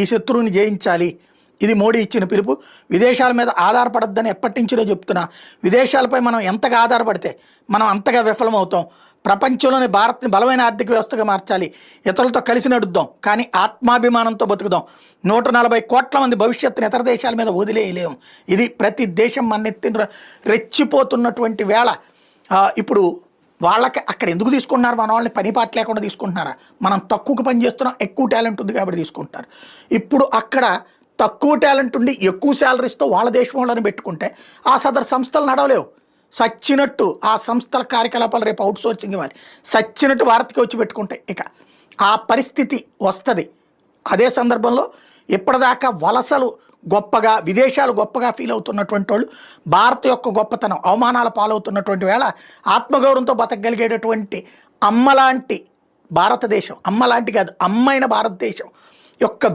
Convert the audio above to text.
ఈ శత్రువుని జయించాలి. ఇది మోడీ ఇచ్చిన పిలుపు. విదేశాల మీద ఆధారపడద్దని ఎప్పటి నుంచినో చెప్తున్నా. విదేశాలపై మనం ఎంతగా ఆధారపడితే మనం అంతగా విఫలమవుతాం. ప్రపంచంలోని భారత్ని బలమైన ఆర్థిక వ్యవస్థగా మార్చాలి. ఇతరులతో కలిసి నడుద్దాం. కానీ ఆత్మాభిమానంతో బతుకుదాం. నూట నలభై కోట్ల మంది భవిష్యత్తుని ఇతర దేశాల మీద వదిలేయలేము ఇది ప్రతి దేశం మన్నెత్తిన రెచ్చిపోతున్నటువంటి వేళ. ఇప్పుడు వాళ్ళకి అక్కడ ఎందుకు తీసుకుంటున్నారు? మన వాళ్ళని పని పాట లేకుండా తీసుకుంటున్నారా? మనం తక్కువకు పని చేస్తున్నాం ఎక్కువ టాలెంట్ ఉంది కాబట్టి తీసుకుంటున్నారు. ఇప్పుడు అక్కడ తక్కువ టాలెంట్ ఉండి ఎక్కువ శాలరీస్తో వాళ్ళ దేశం వాళ్ళని పెట్టుకుంటే ఆ సదరు సంస్థలు నడవలేవు. సచ్చినట్టు ఆ సంస్థల కార్యకలాపాలు రేపు అవుట్సోర్సింగ్ ఇవ్వాలి. సచ్చినట్టు భారత్కి వచ్చి పెట్టుకుంటాయి ఇక ఆ పరిస్థితి వస్తుంది. అదే సందర్భంలో ఇప్పటిదాకా వలసలు గొప్పగా విదేశాలు గొప్పగా ఫీల్ అవుతున్నటువంటి వాళ్ళు భారత్ యొక్క గొప్పతనం అవమానాల పాలవుతున్నటువంటి వేళ ఆత్మగౌరవంతో బతకగలిగేటటువంటి అమ్మలాంటి భారతదేశం అమ్మలాంటి కాదు అమ్మైన భారతదేశం యొక్క